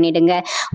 பண்ணிடுங்க.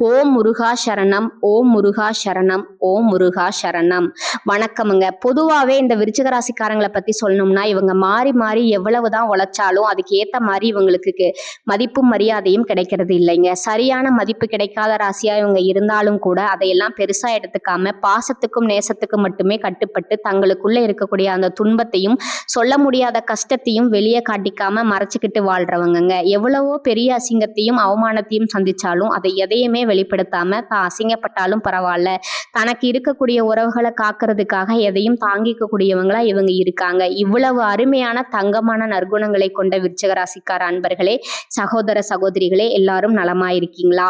ஓம் முருகா சரணம் ஓம் முருகா சரணம் ஓம் முருகா சரணம். வணக்கமுங்க. பொதுவாகவே இந்த விருச்சிக ராசிக்காரங்களை பற்றி சொல்லணும்னா இவங்க மாறி மாறி எவ்வளவு தான் உழைச்சாலும் அதுக்கு ஏற்ற மாதிரி இவங்களுக்கு மதிப்பும் மரியாதையும் கிடைக்கிறது இல்லைங்க. சரியான மதிப்பு கிடைக்காத ராசியாக இவங்க இருந்தாலும் கூட அதையெல்லாம் பெருசாக எடுத்துக்காம பாசத்துக்கும் நேசத்துக்கும் மட்டுமே கட்டுப்பட்டு தங்களுக்குள்ள இருக்கக்கூடிய அந்த துன்பத்தையும் சொல்ல முடியாத கஷ்டத்தையும் வெளியே காட்டிக்காம மறைச்சிக்கிட்டு வாழ்றவங்கங்க. எவ்வளவோ பெரிய அசிங்கத்தையும் அவமானத்தையும் சந்திச்சாலும் அதை எதையுமே வெளிப்படுத்தாம தான் அசிங்கப்பட்டாலும் பரவாயில்ல. தனக்கு இருக்கக்கூடிய உறவுகளை காக்கிறதுக்காக எதையும் தாங்கிக்க கூடியவங்களா இவங்க இருக்காங்க. இவ்வளவு அருமையான தங்கமான நற்குணங்களை கொண்ட விருச்சகராசிக்கார அன்பர்களே சகோதர சகோதரிகளே எல்லாரும் நலமா இருக்கீங்களா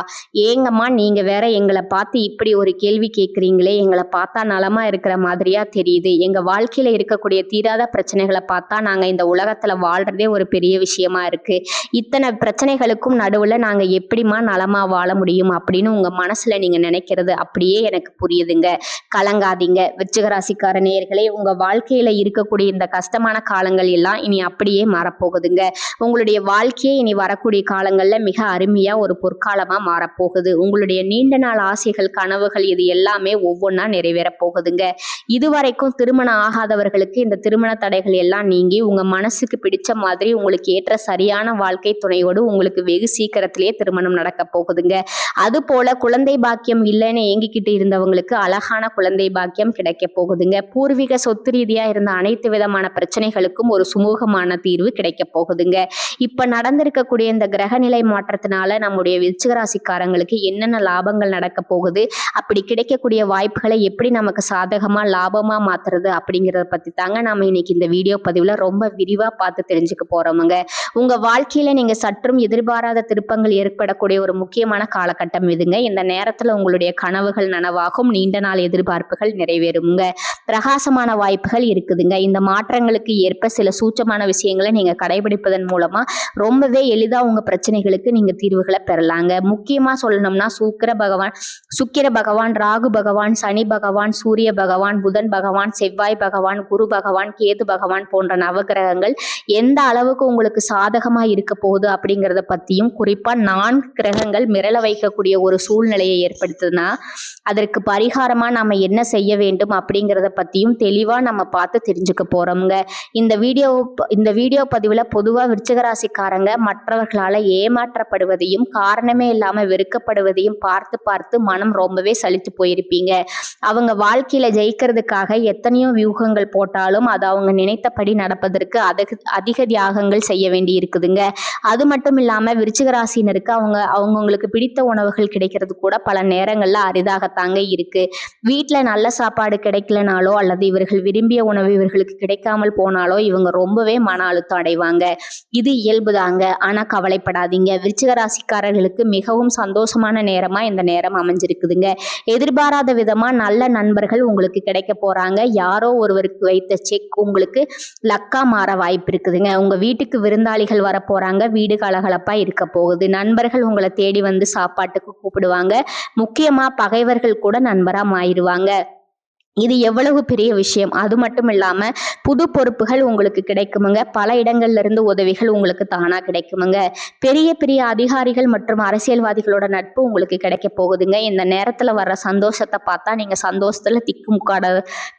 ஏங்கம்மா நீங்க வேற எங்களை பார்த்து இப்படி ஒரு கேள்வி கேட்குறீங்களே. எங்களை பார்த்தா நலமா இருக்கிற மாதிரியா தெரியுது. எங்க வாழ்க்கையில இருக்கக்கூடிய தீராத பிரச்சனைகளை பார்த்தா நாங்க இந்த உலகத்துல வாழ்றதே ஒரு பெரிய விஷயமா இருக்கு. இத்தனை பிரச்சனைகளுக்கும் நடுவுல நாங்க எப்படிம்மா நலமா வாழ முடியும் அப்படின்னு உங்க மனசுல நீங்க நினைக்கிறது அப்படியே எனக்கு புரியுதுங்க. கலங்காதீங்க. விச்சகராசிக்கார நேயர்களே உங்க வாழ்க்கையில இருக்கக்கூடிய இந்த கஷ்டமான காலங்கள் எல்லாம் இனி அப்படியே மாறப்போகுதுங்க. உங்களுடைய வாழ்க்கையே இனி வரக்கூடிய காலங்கள்ல மிக அருமையா ஒரு பொற்காலமா மாறப்போகுது. உங்களுடைய நீண்ட நாள் ஆசைகள் கனவுகள் இது எல்லாமே ஒவ்வொன்றா நிறைவேறப் போகுதுங்க. இதுவரைக்கும் திருமணம் ஆகாதவர்களுக்கு இந்த திருமண தடைகள் எல்லாம் நீங்கி உங்க மனசுக்கு பிடிச்ச மாதிரி உங்களுக்கு ஏற்ற சரியான வாழ்க்கை துணையோடு உங்களுக்கு வெகு சீக்கிரத்திலேயே திருமணம் நடக்க போகுதுங்க அது போல குழந்தை பாக்கியம் இல்லைன்னு ஏங்கிக்கிட்டு இருந்தவங்களுக்கு அழகான குழந்தை பாக்கியம் கிடைக்க போகுதுங்க. பூர்வீக சொத்து ரீதியா இருந்த அனைத்து விதமான பிரச்சனைகளுக்கும் ஒரு சுமூகமான தீர்வு கிடைக்க போகுதுங்க. இப்ப நடந்திருக்கக்கூடிய இந்த கிரகநிலை மாற்றத்தினால நம்முடைய விருச்சிகராசிக்காரங்களுக்கு என்னென்ன லாபங்கள் நடக்க போகுது அப்படி கிடைக்கக்கூடிய வாய்ப்புகளை எப்படி நமக்கு சாதகமா லாபமா மாத்துறது அப்படிங்கிறத பத்தி தாங்க நாம இன்னைக்கு இந்த வீடியோ பதிவுல ரொம்ப விரிவா பார்த்து தெரிஞ்சுக்க போறோமுங்க. உங்க வாழ்க்கையில நீங்க சற்றும் எதிர்பாராத திருப்பங்கள் ஏற்படக்கூடிய ஒரு முக்கிய முக்கியமான காலகட்டம் இதுங்க. இந்த நேரத்துல உங்களுடைய கனவுகள் நனவாகும். நீண்ட நாள் எதிர்பார்ப்புகள் நிறைவேறுங்க பிரகாசமான வாய்ப்புகள் இருக்குதுங்க. இந்த மாற்றங்களுக்கு ஏற்ப சில சூட்சமான விஷயங்களை நீங்க கடைபிடிப்பதன் மூலமா ரொம்பவே எளிதா உங்க பிரச்சனைகளுக்கு நீங்க தீர்வுகளை பெறலாங்க. முக்கியமா சொல்லணும்னா சுக்கிர பகவான் சுக்கிர பகவான் ராகு பகவான் சனி பகவான் சூரிய பகவான் புதன் பகவான் செவ்வாய் பகவான் குரு பகவான் கேது பகவான் போன்ற நவகிரகங்கள் எந்த அளவுக்கு உங்களுக்கு சாதகமா இருக்க போகுது அப்படிங்கிறத பத்தியும் குறிப்பா நான்கு கிரகங்கள் மிரள வைக்கக்கூடிய ஒரு சூழ்நிலையை ஏற்படுத்துதுன்னா அதற்கு பரிகாரமா நாம என்ன செய்ய வேண்டும் அப்படிங்கிறத பத்தியும் தெளிவா நம்ம பார்த்து தெரிஞ்சுக்க போறோம்ங்க. இந்த வீடியோ இந்த வீடியோ பதிவுல பொதுவா விருச்சகராசிக்காரங்க மற்றவர்களால் மற்றவர்களால ஏமாற்றப்படுவதையும் காரணமே இல்லாம வெறுக்கப்படுவதையும் பார்த்து பார்த்து மனம் ரொம்பவே சலித்து போயிருப்பீங்க. அவங்க வாழ்க்கையில ஜெயிக்கிறதுக்காக எத்தனையோ வியூகங்கள் போட்டாலும் அது அவங்க நினைத்தபடி நடப்பதற்கு அதிக அதிக தியாகங்கள் செய்ய வேண்டி இருக்குதுங்க அது மட்டும் இல்லாம விருச்சிகராசினருக்கு அவங்க அவங்கவுங்களுக்கு பிடித்த உணவுகள் கிடைக்கிறது கூட பல நேரங்களில் அரிதாகத்தாங்க இருக்கு. வீட்டில் நல்ல சாப்பாடு கிடைக்கலனாலோ அல்லது இவர்கள் விரும்பிய உணவு இவர்களுக்கு கிடைக்காமல் போனாலோ இவங்க ரொம்பவே மன அழுத்தம் அடைவாங்க. இது இயல்புதாங்க. ஆனால் கவலைப்படாதீங்க. விருச்சிக ராசிக்காரர்களுக்கு மிகவும் சந்தோஷமான நேரமா இந்த நேரம் அமைஞ்சிருக்குதுங்க. எதிர்பாராத விதமா நல்ல நண்பர்கள் உங்களுக்கு கிடைக்க போறாங்க. யாரோ ஒருவருக்கு வைத்த செக் உங்களுக்கு லக்கா மாற வாய்ப்பு இருக்குதுங்க. உங்க வீட்டுக்கு விருந்தாளிகள் வர போறாங்க வீடு கலகலப்பா இருக்க போகுது. நண்பர்கள் உங்களை தேடி வந்து சாப்பாட்டுக்கு கூப்பிடுவாங்க. முக்கியமா பகைவர்கள் கூட நண்பரா மாறிடுவாங்க. இது எவ்வளவு பெரிய விஷயம்? அது மட்டும் இல்லாம புது பொறுப்புகள் உங்களுக்கு கிடைக்குமுங்க. பல இடங்கள்ல இருந்து உதவிகள் உங்களுக்கு தானா கிடைக்குமுங்க. பெரிய பெரிய அதிகாரிகள் மற்றும் அரசியல்வாதிகளோட நட்பு உங்களுக்கு கிடைக்க போகுதுங்க. இந்த நேரத்துல வர்ற சந்தோஷத்தை பார்த்தா நீங்க சந்தோஷத்துல திக்குமுக்காட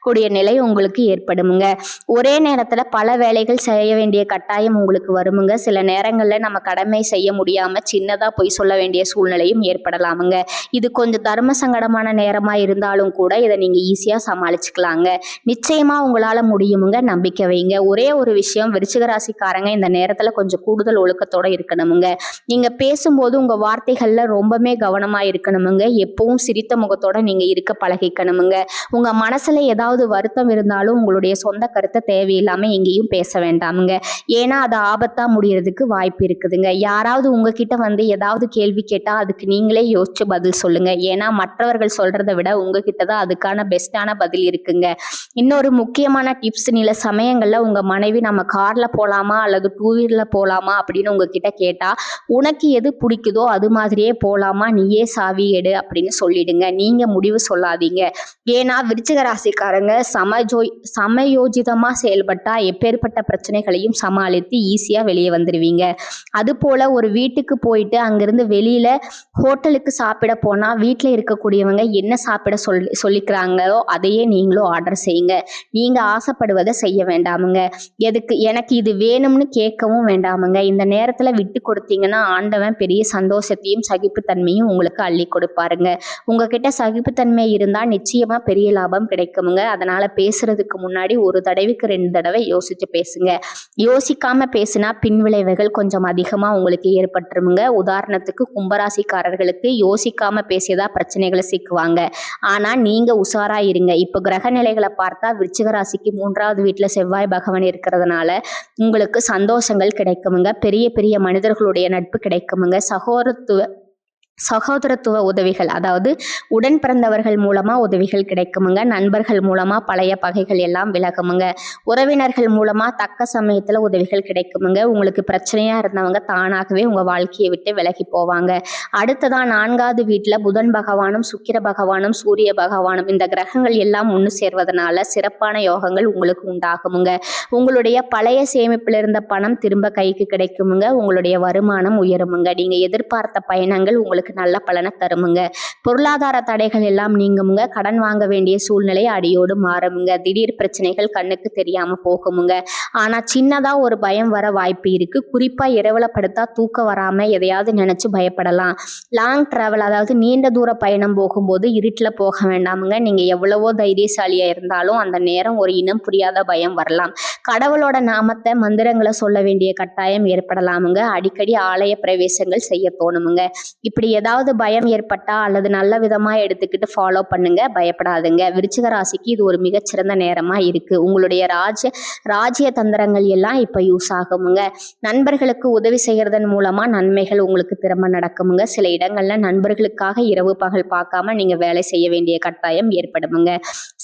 கூடிய நிலை உங்களுக்கு ஏற்படுமுங்க. ஒரே நேரத்துல பல வேலைகள் செய்ய வேண்டிய கட்டாயம் உங்களுக்கு வருமுங்க. சில நேரங்கள்ல நம்ம கடமை செய்ய முடியாம சின்னதா பொய் சொல்ல வேண்டிய சூழ்நிலையும் ஏற்படலாமுங்க. இது கொஞ்சம் தர்ம சங்கடமான நேரமா இருந்தாலும் கூட இதை நீங்க ஈஸியா சமாளிச்சுக்கலாங்க. நிச்சயமா உங்களால முடியுமுங்க. நம்பிக்கை வைங்க. ஒரே ஒரு விஷயம் விருச்சிக ராசிக்காரங்க இந்த நேரத்துல கொஞ்சம் கூடுதல் ஒழுக்கத்தோட இருக்கணுமுங்க. நீங்க பேசும்போது உங்க வார்த்தைகள்ல ரொம்பவே கவனமா இருக்கணுமுங்க. எப்பவும் சிரித்த முகத்தோட நீங்க இருக்க பழகிக்கணுமுங்க. உங்க மனசுல ஏதாவது வருத்தம் இருந்தாலும் உங்களுடைய சொந்த கருத்தை தேவையில்லாம எங்கேயும் பேச வேண்டாமுங்க. ஏன்னா அது ஆபத்தா முடியறதுக்கு வாய்ப்பு இருக்குதுங்க. யாராவது உங்ககிட்ட வந்து ஏதாவது கேள்வி கேட்டா அதுக்கு நீங்களே யோசிச்சு பதில் சொல்லுங்க. ஏன்னா மற்றவர்கள் சொல்றதை விட உங்ககிட்ட தான் அதுக்கான பெஸ்டான பதில் இருக்குங்க. இன்னொரு முக்கியமான டிப்ஸ் நில சமயங்கள்ல உங்க மனைவி நம்ம கார்ல போலாமா? அல்லது டூ வீலர்ல போலாமா? அப்படின்னு உங்ககிட்ட கேட்டா உனக்கு எது பிடிக்குதோ அது மாதிரியே போலாமா? நீயே சாவி எடு அப்படின்னு சொல்லிடுங்க. நீங்க முடிவு சொல்லாதீங்க. ஏன்னா விருச்சிக ராசிக்காரங்க சமஜோ சமயோஜிதமா செயல்பட்டா எப்பேற்பட்ட பிரச்சனைகளையும் சமாளித்து ஈஸியா வெளியே வந்துடுவீங்க அது போல ஒரு வீட்டுக்கு போயிட்டு அங்கிருந்து வெளியில ஹோட்டலுக்கு சாப்பிட போனா வீட்டில் இருக்கக்கூடியவங்க என்ன சாப்பிட சொல் சொல்லிக்கிறாங்களோ அதையே நீங்களும் ஆர்டர் செய்யுங்க. நீங்க ஆசைப்படுவதை செய்ய வேண்டாமுங்க. எதுக்கு? எனக்கு இது வேணும்னு கேட்கவும் வேண்டாமுங்க. இந்த நேரத்துல விட்டு கொடுத்தீங்கன்னா ஆண்டவன் பெரிய சந்தோஷத்தையும் சகிப்புத்தன்மையும் உங்களுக்கு அள்ளி கொடுப்பாருங்க. உங்ககிட்ட சகிப்புத்தன்மை இருந்தா நிச்சயமா பெரிய லாபம் கிடைக்குமுங்க. அதனால பேசுறதுக்கு முன்னாடி ஒரு தடவைக்கு ரெண்டு தடவை யோசிச்சு பேசுங்க. யோசிக்காம பேசினா பின்விளைவுகள் கொஞ்சம் அதிகமா உங்களுக்கு ஏற்பட்டுருமுங்க. உதாரணத்துக்கு கும்பராசிக்காரர்களுக்கு யோசிக்காம பேசியதா பிரச்சனைகளை சிக்குவாங்க. ஆனா நீங்க உஷாரா இருங்க. இப்போ கிரக நிலைகளை பார்த்தா விருச்சிக ராசிக்கு மூன்றாவது வீட்டுல செவ்வாய் பகவான் இருக்கிறதுனால உங்களுக்கு சந்தோஷங்கள் கிடைக்குமுங்க. பெரிய பெரிய மனிதர்களுடைய நட்பு கிடைக்குமுங்க. சகோதரத்துவ சகோதரத்துவ உதவிகள் அதாவது உடன் பிறந்தவர்கள் மூலமா உதவிகள் கிடைக்குமுங்க. நண்பர்கள் மூலமா பழைய பகைகள் எல்லாம் விலகுமுங்க. உறவினர்கள் மூலமா தக்க சமயத்துல உதவிகள் கிடைக்குமுங்க. உங்களுக்கு பிரச்சனையா இருந்தவங்க தானாகவே உங்க வாழ்க்கையை விட்டு விலகி போவாங்க. அடுத்ததான் நான்காவது வீட்டுல புதன் பகவானும் சுக்கிர பகவானும் சூரிய பகவானும் இந்த கிரகங்கள் எல்லாம் ஒன்று சேர்வதனால சிறப்பான யோகங்கள் உங்களுக்கு உண்டாகுமுங்க. உங்களுடைய பழைய சேமிப்பில் இருந்த பணம் திரும்ப கைக்கு கிடைக்குமுங்க. உங்களுடைய வருமானம் உயருமுங்க. நீங்க எதிர்பார்த்த பயணங்கள் உங்களுக்கு நல்ல பலனை தருமுங்க. பொருளாதார தடைகள் எல்லாம் நீங்குமுங்க. கடன் வாங்க வேண்டிய சூழ்நிலை அடியோடு மாறுமுங்க. திடீர் பிரச்சனைகள் கண்ணுக்கு தெரியாம போகுமுங்க. ஆனா சின்னதா ஒரு பயம் வர வாய்ப்பு இருக்கு. குறிப்பா இரவுல படுத்தா தூக்கம் வராம எதையாவது நினைச்சு பயப்படலாம். லாங் டிராவல் அதாவது நீண்ட தூர பயணம் போகும்போது இருட்டில் போக வேண்டாமுங்க. நீங்க எவ்வளவோ தைரியசாலியா இருந்தாலும் அந்த நேரம் ஒரு இனம் புரியாத பயம் வரலாம். கடவுளோட நாமத்தை மந்திரங்களை சொல்ல வேண்டிய கட்டாயம் ஏற்படலாமுங்க. அடிக்கடி ஆலய பிரவேசங்கள் செய்ய தோணுமுங்க. இப்படி ஏதாவது பயம் ஏற்பட்டா அல்லது நல்ல விதமாக எடுத்துக்கிட்டு ஃபாலோ பண்ணுங்க. பயப்படாதுங்க. விருச்சிக ராசிக்கு இது ஒரு மிகச்சிறந்த நேரமாக இருக்குது உங்களுடைய ராஜ ராஜ்ய தந்திரங்கள் எல்லாம் இப்போ யூஸ் ஆகுமுங்க. நண்பர்களுக்கு உதவி செய்கிறதன் மூலமாக நன்மைகள் உங்களுக்கு திரும்ப நடக்குமுங்க. சில இடங்களில் நண்பர்களுக்காக இரவு பகல் பார்க்காம நீங்கள் வேலை செய்ய வேண்டிய கட்டாயம் ஏற்படுமுங்க.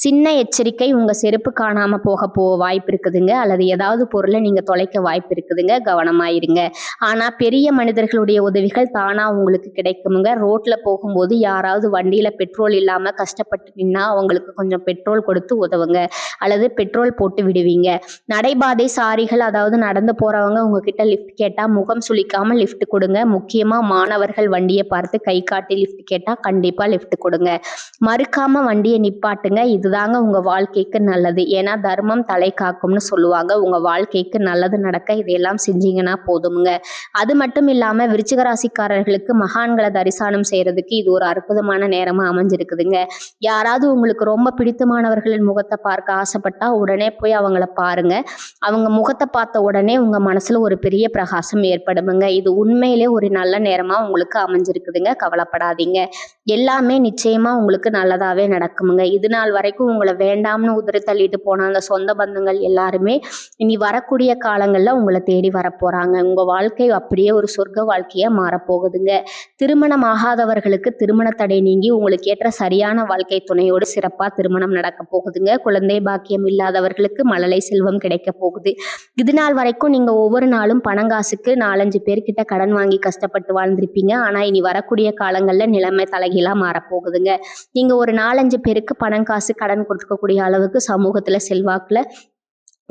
சின்ன எச்சரிக்கை உங்கள் செருப்பு காணாமல் போக போ வாய்ப்பு இருக்குதுங்க. அல்லது ஏதாவது பொருளை நீங்கள் தொலைக்க வாய்ப்பு இருக்குதுங்க. கவனமாயிருங்க ஆனால் பெரிய மனிதர்களுடைய உதவிகள் தானாக உங்களுக்கு கிடைக்கும். கிடைக்குமுங்க ரோட்ல போகும்போது யாராவது வண்டியில பெட்ரோல் இல்லாம கஷ்டப்பட்டு நின்னா அவங்களுக்கு கொஞ்சம் பெட்ரோல் கொடுத்து உதவுங்க. அல்லது பெட்ரோல் போட்டு விடுவீங்க. நடைபாதை சாரிகள் அதாவது நடந்து போறவங்க உங்ககிட்ட லிஃப்ட் கேட்டா முகம் சுளிக்காமல் லிஃப்ட் கொடுங்க. முக்கியமா மாணவர்கள் வண்டியை பார்த்து கை காட்டி லிஃப்ட் கேட்டா கண்டிப்பா லிஃப்ட் கொடுங்க. மறுக்காம வண்டியை நிப்பாட்டுங்க. இதுதாங்க உங்க வாழ்க்கைக்கு நல்லது. ஏன்னா தர்மம் தலை காக்கும்னு சொல்லுவாங்க. உங்க வாழ்க்கைக்கு நல்லது நடக்க இதையெல்லாம் செஞ்சீங்கன்னா போதுமுங்க. அது மட்டும் இல்லாம விருச்சிகராசிக்காரர்களுக்கு மகான்களை தரிசனம் செய்யறதுக்கு இது ஒரு அற்புதமான நேரமா அமைஞ்சிருக்குதுங்க. யாராவது உங்களுக்கு ரொம்ப பிடித்தமானவர்களின் முகத்தை பார்க்க ஆசைப்பட்டா உடனே போய் அவங்கள பாருங்க. அவங்க முகத்தை பார்த்த உடனே உங்க மனசுல ஒரு பெரிய பிரகாசம் ஏற்படுமுங்க. இது உண்மையிலே ஒரு நல்ல நேரமா உங்களுக்கு அமைஞ்சிருக்குதுங்க. கவலைப்படாதீங்க. எல்லாமே நிச்சயமா உங்களுக்கு நல்லதாவே நடக்குமுங்க. இது நாள் வரைக்கும் உங்களை வேண்டாம்னு உதிரி தள்ளிட்டு போன அந்த சொந்த பந்தங்கள் எல்லாருமே இனி வரக்கூடிய காலங்கள்ல உங்களை தேடி வரப்போறாங்க. உங்க வாழ்க்கை அப்படியே ஒரு சொர்க்க வாழ்க்கையா மாறப்போகுதுங்க. திருமணம் ஆகாதவர்களுக்கு திருமண தடை நீங்கி உங்களுக்கு ஏற்ற சரியான வாழ்க்கை துணையோடு சிறப்பா திருமணம் நடக்க போகுதுங்க. குழந்தை பாக்கியம் இல்லாதவர்களுக்கு மழலை செல்வம் கிடைக்க போகுது. இது நாள் வரைக்கும் நீங்க ஒவ்வொரு நாளும் பணங்காசுக்கு நாலஞ்சு பேர்கிட்ட கடன் வாங்கி கஷ்டப்பட்டு வாழ்ந்திருப்பீங்க. ஆனா இனி வரக்கூடிய காலங்கள்ல நிலைமை தலைகீழா மாறப்போகுதுங்க நீங்க ஒரு நாலஞ்சு பேருக்கு பணம் காசு கடன் கொடுக்கக்கூடிய அளவுக்கு சமூகத்துல செல்வாக்குல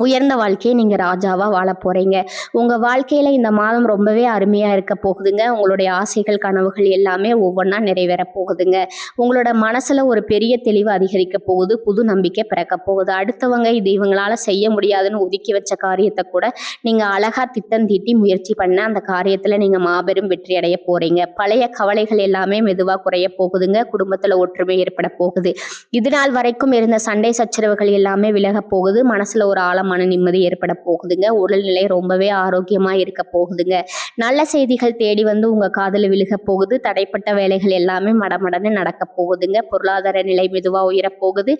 உயர்ந்த வாழ்க்கையை நீங்கள் ராஜாவாக வாழ போகிறீங்க உங்கள் வாழ்க்கையில் இந்த மாதம் ரொம்பவே அருமையாக இருக்க போகுதுங்க. உங்களுடைய ஆசைகள் கனவுகள் எல்லாமே ஒவ்வொன்றா நிறைவேற போகுதுங்க. உங்களோட மனசில் ஒரு பெரிய தெளிவு அதிகரிக்க போகுது. புது நம்பிக்கை பிறக்க போகுது. அடுத்தவங்க இது இவங்களால செய்ய முடியாதுன்னு ஒதுக்கி வச்ச காரியத்தை கூட நீங்கள் அழகாக திட்டம் தீட்டி முயற்சி பண்ண அந்த காரியத்தில் நீங்கள் மாபெரும் வெற்றி அடைய போகிறீங்க பழைய கவலைகள் எல்லாமே மெதுவாக குறைய போகுதுங்க. குடும்பத்தில் ஒற்றுமை ஏற்பட போகுது. இது நாள் வரைக்கும் இருந்த சண்டை சச்சரவுகள் எல்லாமே விலக போகுது. மனசில் ஒரு ஆழம் மன நிம்மதி ஏற்பட போகுதுங்க. உடல்நிலை ரொம்பவே ஆரோக்கியமாக இருக்க போகுதுங்க. நல்ல செய்திகள் தேடி வந்து உங்கள் காதில் விழுக போகுது. தடைப்பட்ட வேலைகள் எல்லாமே மடமடன்னு நடக்க போகுதுங்க. பொருளாதார நிலை மெதுவாக உயரப்போகுது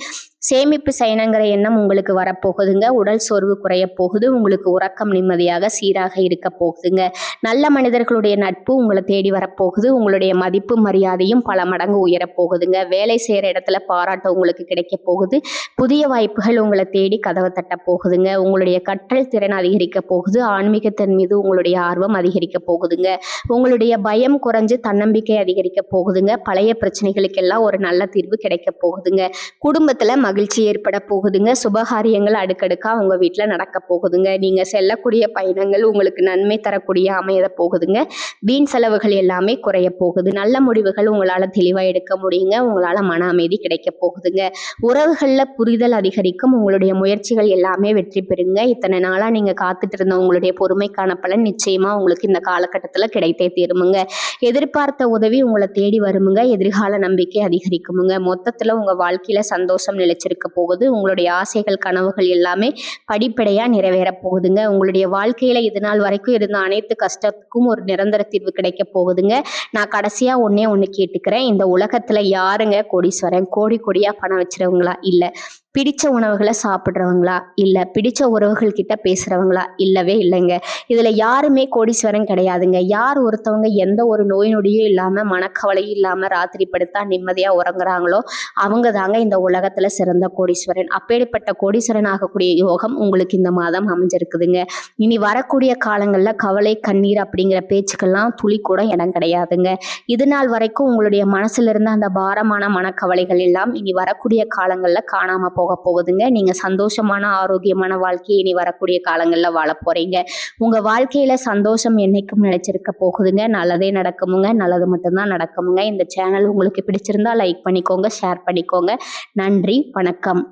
சேமிப்பு சைனங்கிற எண்ணம் உங்களுக்கு வரப்போகுதுங்க உடல் சோர்வு குறைய போகுது. உங்களுக்கு உறக்கம் நிம்மதியாக சீராக இருக்க போகுதுங்க. நல்ல மனிதர்களுடைய நட்பு உங்களை தேடி வரப்போகுது உங்களுடைய மதிப்பு மரியாதையும் பல மடங்கு உயரப்போகுதுங்க வேலை செய்கிற இடத்துல பாராட்டு உங்களுக்கு கிடைக்க போகுது. புதிய வாய்ப்புகள் உங்களை தேடி கதவை தட்ட போகுது போகுதுங்க. உங்களுடைய கற்றல் திறன் அதிகரிக்க போகுது. ஆன்மீகத்தின் மீது உங்களுடைய ஆர்வம் அதிகரிக்க போகுதுங்க. உங்களுடைய பயம் குறைஞ்சு தன்னம்பிக்கை அதிகரிக்க போகுதுங்க. பழைய பிரச்சனைகளுக்கெல்லாம் ஒரு நல்ல தீர்வு கிடைக்க போகுதுங்க. குடும்பத்தில் மகிழ்ச்சி ஏற்பட போகுதுங்க. சுபகாரியங்கள் அடுக்கடுக்காக உங்கள் வீட்டில் நடக்க போகுதுங்க. நீங்கள் செல்லக்கூடிய பயணங்கள் உங்களுக்கு நன்மை தரக்கூடிய அமைய போகுதுங்க. வீண் செலவுகள் எல்லாமே குறைய போகுது. நல்ல முடிவுகள் உங்களால் தெளிவாக எடுக்க முடியுங்க. உங்களால் மன அமைதி கிடைக்க போகுதுங்க. உறவுகளில் புரிதல் அதிகரிக்கும். உங்களுடைய முயற்சிகள் எல்லாமே வெற்றி பெறுங்க. இத்தனை நாளாக நீங்கள் காத்துட்டு இருந்த உங்களுடைய பொறுமைக்கான பலன் நிச்சயமாக உங்களுக்கு இந்த காலகட்டத்தில் கிடைத்தே தீருமுங்க. எதிர்பார்த்த உதவி உங்களை தேடி வருமுங்க. எதிர்கால நம்பிக்கை அதிகரிக்குமுங்க. மொத்தத்தில் உங்கள் வாழ்க்கையில் சந்தோஷம் நிலைச்சிருக்க போகுது. உங்களுடைய ஆசைகள் கனவுகள் எல்லாமே படிப்படையாக நிறைவேற போகுதுங்க. உங்களுடைய வாழ்க்கையில் இது நாள் வரைக்கும் இருந்த அனைத்து கஷ்டத்துக்கும் ஒரு நிரந்தர தீர்வு கிடைக்க போகுதுங்க. நான் கடைசியாக ஒன்றே ஒன்று கேட்டுக்கிறேன். இந்த உலகத்தில் யாருங்க கோடீஸ்வரன்? கோடி கோடியாக பணம் வச்சுருவங்களா? இல்லை. பிடிச்ச உணவுகளை சாப்பிட்றவங்களா? இல்லை பிடிச்ச உறவுகள் கிட்ட பேசுகிறவங்களா இல்லவே இல்லைங்க. இதில் யாருமே கோடீஸ்வரன் கிடையாதுங்க. யார் ஒருத்தவங்க எந்த ஒரு நோய் நொடியும் இல்லாமல் மனக்கவலையும் இல்லாமல் ராத்திரி படுத்தா நிம்மதியாக உறங்குறாங்களோ அவங்க தாங்க இந்த உலகத்தில் சிறந்த கோடீஸ்வரன். அப்பேற்பட்ட கோடீஸ்வரன் ஆகக்கூடிய யோகம் உங்களுக்கு இந்த மாதம் அமைஞ்சிருக்குதுங்க. இனி வரக்கூடிய காலங்களில் கவலை கண்ணீர் அப்படிங்கிற பேச்சுக்கெல்லாம் துளி கூட இடம் கிடையாதுங்க. இது நாள் வரைக்கும் உங்களுடைய மனசுல இருந்த அந்த பாரமான மனக்கவலைகள் எல்லாம் இனி வரக்கூடிய காலங்களில் காணாமல் போக போகுதுங்க. நீங்கள் சந்தோஷமான ஆரோக்கியமான வாழ்க்கையை இனி வரக்கூடிய காலங்களில் வாழ போகிறீங்க உங்கள் வாழ்க்கையில் சந்தோஷம் என்னைக்கும் நினைச்சிருக்க போகுதுங்க. நல்லதே நடக்குமுங்க. நல்லது மட்டும்தான் நடக்குமுங்க. இந்த சேனல் உங்களுக்கு பிடிச்சிருந்தா லைக் பண்ணிக்கோங்க ஷேர் பண்ணிக்கோங்க. நன்றி வணக்கம்.